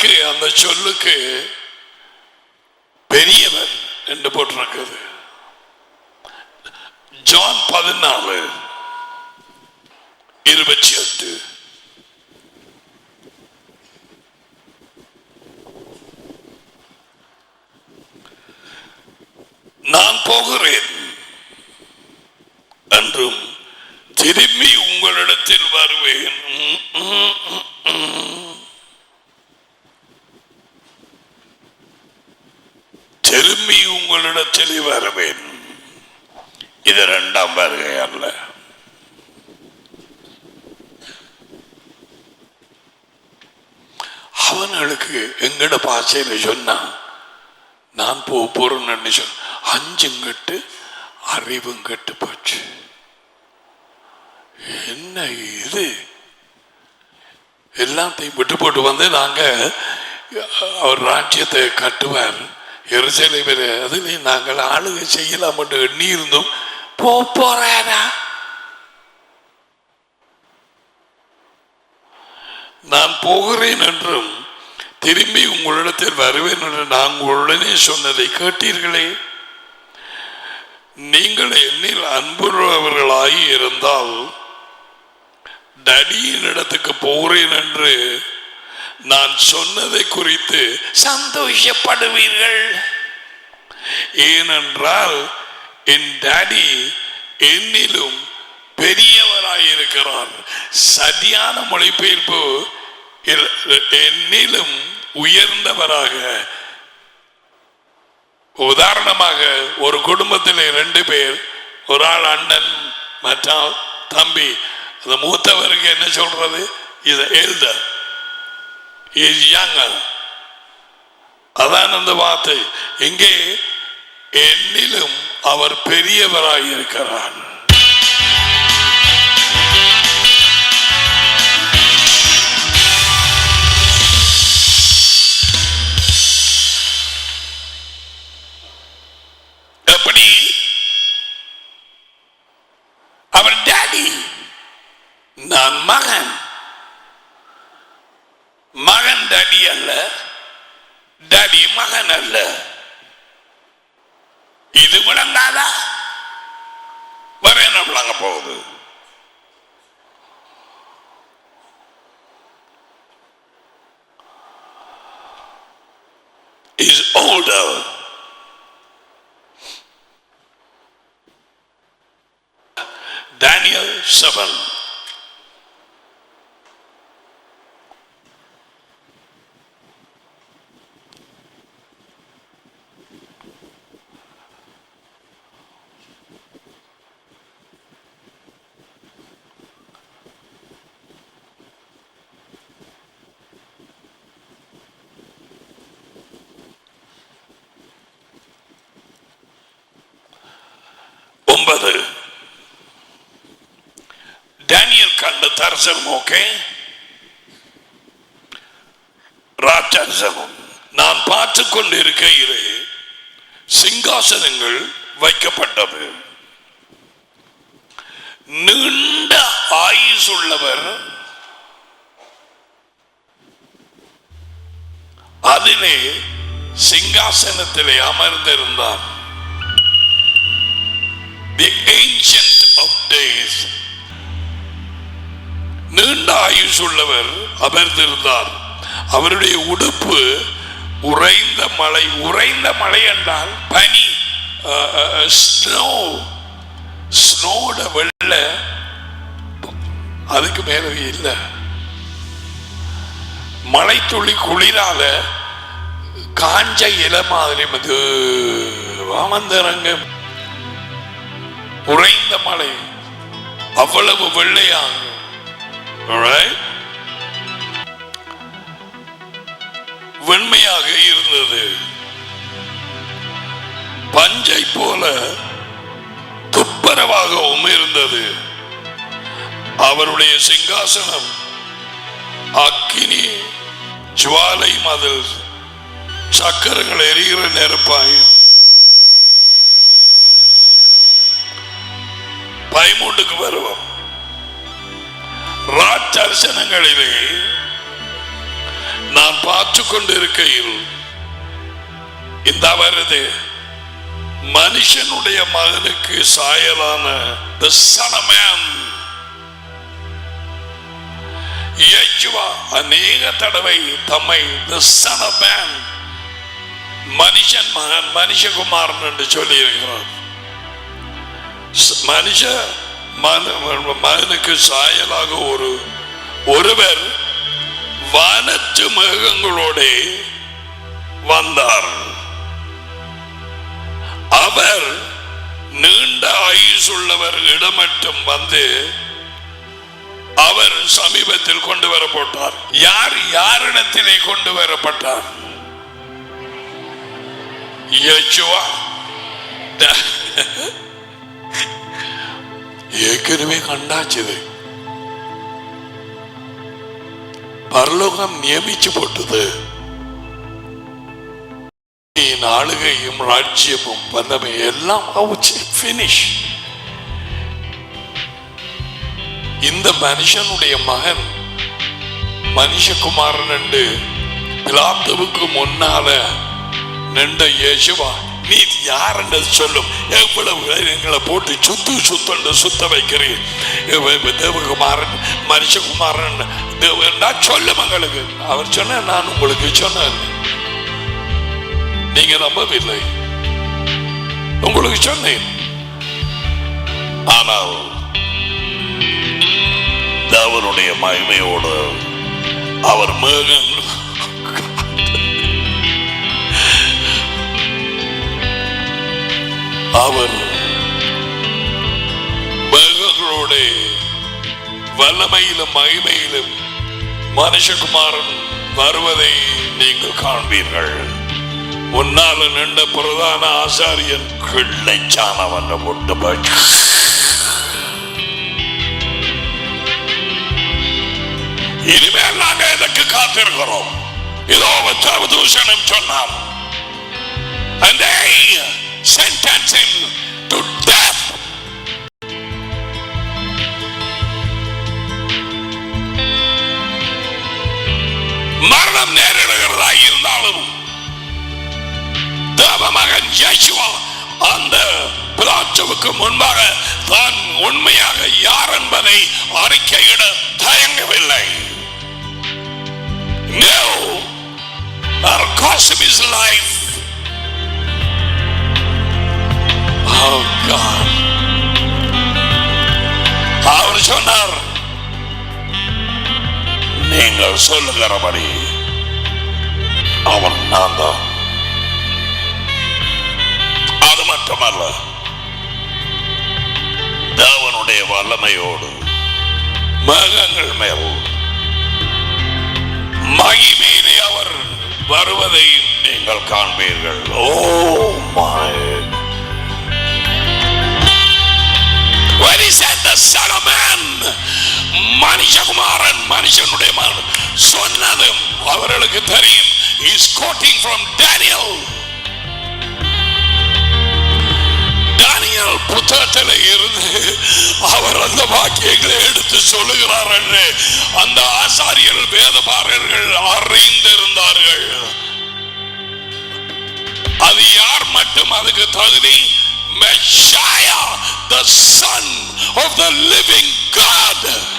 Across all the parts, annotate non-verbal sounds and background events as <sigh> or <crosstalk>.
அதுக்கு அந்த சொல்லுக்கு பெரியவர் என்று போட்டிருக்குது. ஜான் பதினாலு இருபத்தி எட்டு நான் போகிறேன் என்றும் திரும்பி உங்களிடத்தில் வருவேன் திரும்பி உங்களிடத்தில் வருவேன் இது இரண்டாம் வருகை அவனுக்கு எங்கட பாசையில சொன்னான் நான் போ போறேன்னு சொன்ன அஞ்சும் கட்டு அறிவும் கட்டு போச்சு. என்ன இது? எல்லாத்தையும் விட்டு போட்டு வந்து நாங்க அவர் ராஜ்யத்தை கட்டுவார். எருசலேமில் அதில் நாங்கள் ஆளுகை செய்யலாம் என்று எண்ணி இருந்தோம் போ போறாரா நான் போகிறேன் என்றும் திரும்பி உங்களிடத்தில் வருவேன் என்று நான் உடனே சொன்னதை கேட்டீர்களே. நீங்கள் என்னில் அன்புள்ளவர்களாய் இருந்தால் டடியின் இடத்துக்கு போகிறேன் என்று நான் சொன்னதை குறித்து சந்தோஷப்படுவீர்கள். ஏனென்றால் என் டாடி என்னிலும் பெரியவராயிருக்கிறார். சரியான மொழிபெயர்ப்பு என்னிலும் உயர்ந்தவராக. உதாரணமாக ஒரு குடும்பத்தில் ரெண்டு பேர் ஒரு ஆள் அண்ணன் மற்றால் தம்பி. அந்த மூத்தவருக்கு என்ன சொல்றது? இது எல்டர் இஸ் அதான் அந்த வார்த்தை. இங்கே என்னிலும் அவர் பெரியவராயிருக்கிறார் எப்படி? அவர் டாடி நான் மகன். மகன் டேடி அல்ல டாடி மகன் அல்ல. இது விளங்காதா வேற என்ன விளங்க போகுது is older Daniel 7 டேனியல் தரிசனம் ஓகே நான் பார்த்து கொண்டிருக்கையிலே சிங்காசனங்கள் வைக்கப்பட்டது நீண்ட ஆயுஸ் உள்ளவர் அதிலே சிங்காசனத்திலே அமர்ந்திருந்தார் the ancient of days நீண்ட ஆயுஷ் உள்ளவர் அமர்ந்திருந்தார். அவருடைய உடுப்பு உறைந்த மலை உறைந்த மலை என்றால் பனி. ஸ்னோ ஸ்னோட வெள்ள. அதுக்கு மேலே இல்லை. மழை துளி குளிரால காஞ்ச இலை மாதிரி மது வாமந்தரங்க உறைந்த மலை அவ்வளவு வெள்ளையாக All right? வெண்மையாக இருந்தது. பஞ்சை போல துப்பரவாகவும் இருந்தது. அவருடைய சிங்காசனம் அக்கினி ஜுவாலை மதில் சக்கரங்கள் எரிகிற நெருப்பாயும். பயமூட்டுக்கு வருவோம். வசனங்களிலே நான் பார்த்து கொண்டிருக்கையில் இந்த வருது மனுஷனுடைய மகனுக்கு சாயலான அநேக தடவை தம்மை மனுஷன் மகன் மனுஷகுமாரன் என்று சொல்லி இருக்கிறார் மனுஷ மன- மகனுக்கு சாயலாக ஒரு ஒருவர் வானத்து மேகங்களோட வந்தார். அவர் நீண்ட ஆயுசுள்ளவர் இடமட்டும் வந்து அவர் சமீபத்தில் கொண்டு வரப்பட்டார். யார் யாரிடத்திலே கொண்டு வரப்பட்டார்? யேசுவா. த- ஏற்கனவே கண்டாச்சுது. பரலோகம் நியமிச்சு போட்டது. ஆளுகையும் ராஜ்யமும் வந்தமை எல்லாம் பினிஷ் இந்த மனுஷனுடைய மகன் மனுஷகுமாரன் பிலாத்துவுக்கு முன்னால நின்ற இயேசுவான் நீ யார் என்று சொல்லும்? எவ்வளவு எங்களை போட்டு சுத்து சுத்தண்டு சுத்த வைக்கிறீர்? தேவகுமாரன் மனுஷகுமாரன் தேவன்னா சொல்லும் எங்களுக்கு. அவர் சொன்ன நான் உங்களுக்கு சொன்னேன். நீங்க நம்பவில்லை. உங்களுக்கு சொன்னேன். ஆனால் தேவனுடைய மகிமையோடு அவர் மேகங்கள் அவர் மேகங்களோட வல்லமையிலும் மகிமையிலும் மனுஷகுமாரன் வருவதை நீங்கள் காண்பீர்கள். முன்னால நின்ற பிரதான ஆசாரியன் கிள்ளைச்சானவன் ஒட்டு இனிமேல் நாங்க இதற்கு காத்திருக்கிறோம்? இதோ தூஷணம் சொன்னான். அந்த they sentence him to death மரணம் நேரிடுகிறதா இருந்தாலும் தேவமகன் யேசுவா அந்த பிலாத்துவுக்கு முன்பாக தான் உண்மையாக யார் என்பதை அறிக்கையிட தயங்கவில்லை No, our cost of his life. Oh, அவர் சொன்னார் நீங்கள் சொல்லுகிறபடி அவன் நான் தான். அது மட்டுமல்ல தேவனுடைய வல்லமையோடு மேகங்கள் மேல் மகிமீறி அவர் வருவதை நீங்கள் காண்பீர்கள். Oh ஓ மாய When he said the son of man மனுஷகுமாரன் மனுஷனுடைய மகன் சொன்னதும் அவர்களுக்கு தெரியும். Is quoting from Daniel. தானியல் புத்தகத்தில் இருந்து அவர் அந்த வாக்கியங்களை எடுத்து சொல்லுகிறார் என்று அந்த ஆசாரியர்கள் வேதபாரர்கள் அறிந்திருந்தார்கள். அது யார் மட்டும் அதுக்கு தகுதி? Messiah, the son of the living God.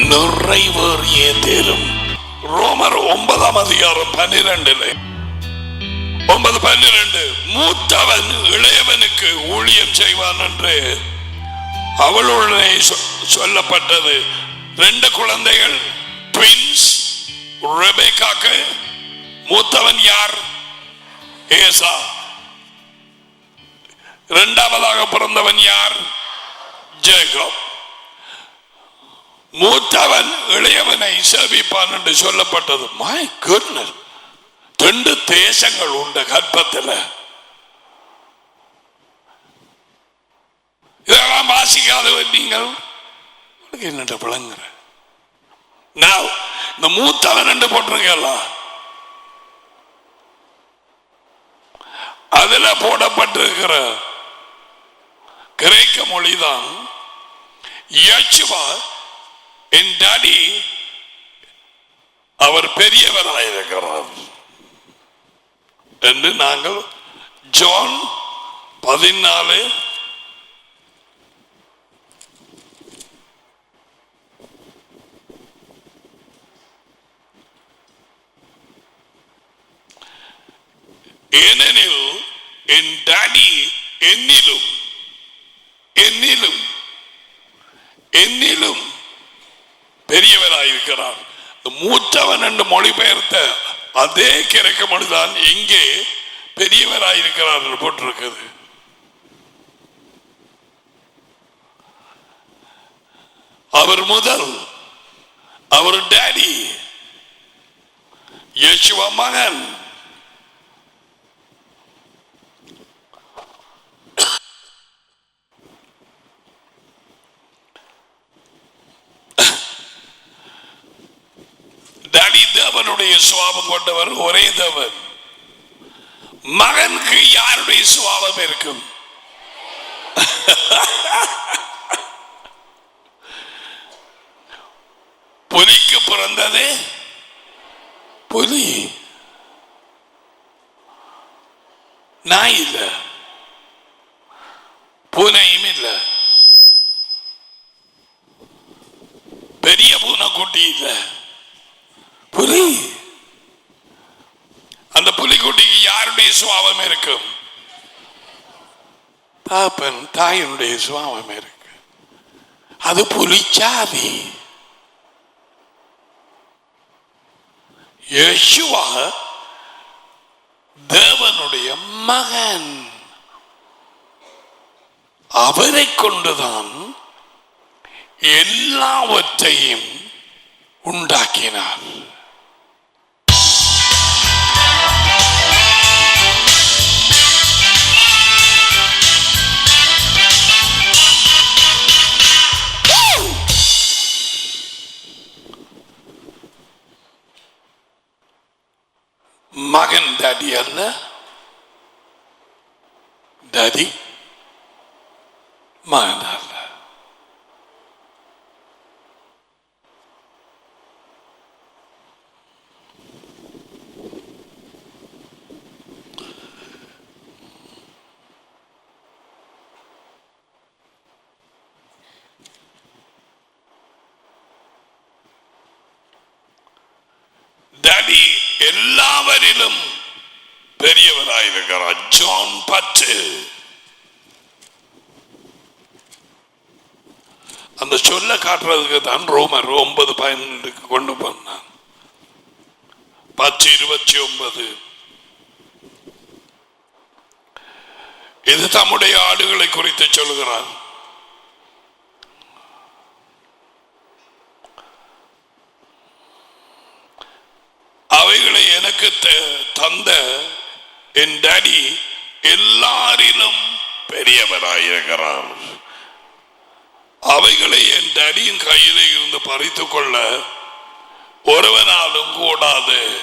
நிறைவேறிய தீரும். ரோமர் ஒன்பதாம் அதிகாரம் பன்னிரண்டுல. ஒன்பது பன்னிரண்டு மூத்தவன் இளையவனுக்கு ஊழியம் செய்வான் என்று அவளுடனே சொ- சொல்லப்பட்டது. ரெண்டு குழந்தைகள் ட்வின்ஸ் ரெபேக்காக்கு. மூத்தவன் யார்? ஏசா. இரண்டாவதாக பிறந்தவன் யார்? ஜேகப். மூத்தவன் இளையவனை சேவிப்பான் என்று சொல்லப்பட்டது. மை குட்னஸ் ரெண்டு தேசங்கள் உண்டு கர்ப்பத்தில். இதெல்லாம் வாசிக்காதவர் நீங்கள். என்னட்ட விளங்குற? நான் இந்த மூத்தவன் என்று போட்டிருக்கலாம் அதுல போடப்பட்டிருக்கிற கிரேக்க மொழிதான் யேசுவா என் டாடி அவர் பெரியவராயிருக்கிறார் என்று நாங்கள் ஜான் பதினாலு ஏனெனில் என் டாடி என்னிலும் என்னிலும் என்னிலும் பெரியவராயிருக்கிறார். மூத்தவன் என்று மொழிபெயர்த்த அதே கிரக்க மொழிதான் இங்கே பெரியவராயிருக்கிறார் என்று போட்டிருக்கிறது. அவர் முதல் அவர் டேடி யேசுவ மகன் டாடி தேவனுடைய சுவாபம் கொண்டவர் ஒரே தவர் மகனுக்கு யாருடைய சுவாபம் இருக்கும்? புலிக்கு பிறந்தது? புலி. நாய் இல்ல. பூனையும் இல்ல. பெரிய பூனை கூட்டி இல்ல. புலி அந்த புலிக்குட்டிக்கு யாருடைய சுவாபம் இருக்கும் தாப்பன் தாயினுடைய சுவாபம் இருக்கு. அது புலிச்சாதி யேசுவா தேவனுடைய மகன். அவரை கொண்டுதான் எல்லாவற்றையும் உண்டாக்கினார். மகன் டாடி அல்ல டாடி மகன் அல்ல டாடி எல்லாவரிலும் பெரியவராயிருக்கிறார் ஜான் பத்து அந்த சொல்ல காட்டுறதுக்கு தான் ரோமர் ஒன்பது பதினெண்டுக்கு கொண்டு போனான். பத்து இருபத்தி ஒன்பது. இது தம்முடைய ஆடுகளை குறித்து சொல்கிறார். அவைகளை எனக்கு த- தந்த என் டேடி எல்லாரிலும் பெரியவராயிருக்கிறார் அவைகளை என் டடியின் கையிலே இருந்து பறித்துக் கொள்ள ஒருவனாலும் கூடாது.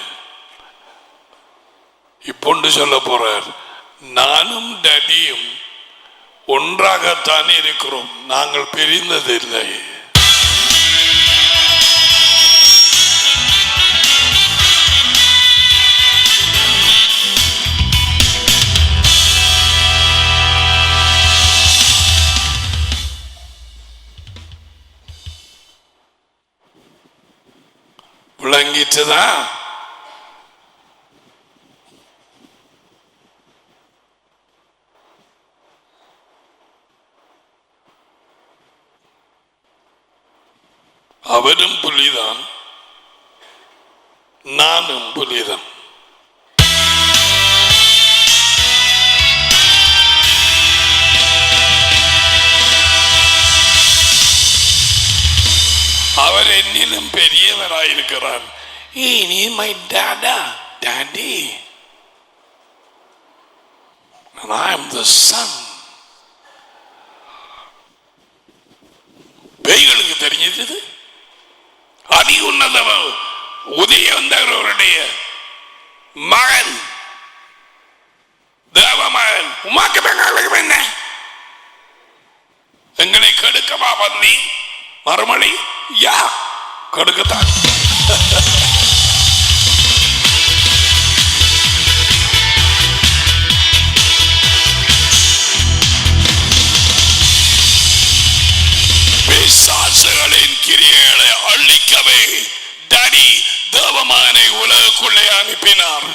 இப்பொண்டு சொல்ல போறார் நானும் டடியும் ஒன்றாகத்தான் இருக்கிறோம். நாங்கள் பிரிந்ததில்லை. விளங்கிட்டுதா? அவரும் புலிதான் நானும் புலிதான். He is my dada, daddy. And I am the son. பேய்களுக்கு தெரிஞ்சது அதி உன்னத உதயந்தவருடைய மகன். தேவ மகன் உமாக்கு பெங்களுக்கு என்ன எங்களை கெடுக்கவா வந்தி? மறுமொழி யா கெடுக்கத்தான். <laughs> அழிக்கவே டடி தேவமானை உலகுக்குள்ளே அனுப்பினார்.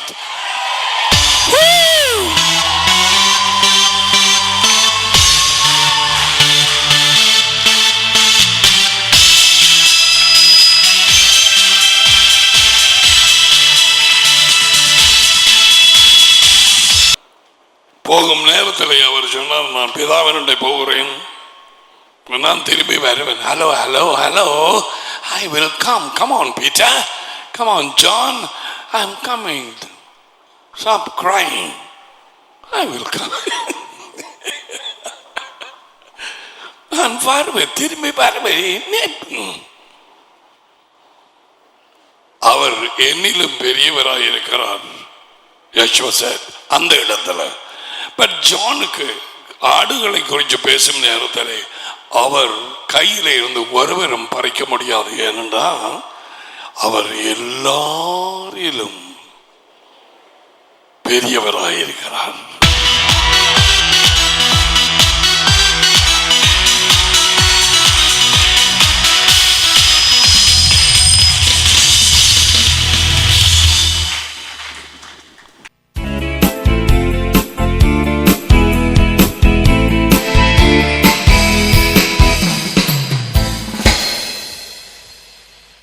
போகும் நேரத்தில் அவர் சொன்னார் நான் பிதாவினுடைய போகிறேன். நான் திரும்பி வருவேன். Hello hello hello. I will come. Come on, Peter. Come on, John. I'm coming. Stop crying. I will come. Come <laughs> நான் வருவேன் திரும்பி வருவேன் அவர் என்னிலும் பெரியவராக இருக்கிறார் யஷ்வசத் அந்த இடத்துல பட் ஜானுக்கு ஆடுகளை குறித்து பேசும் நேரத்தில் அவர் கையில இருந்து ஒருவரும் பறிக்க முடியாது. ஏனென்றால் அவர் எல்லாரிலும் பெரியவராயிருக்கிறார்.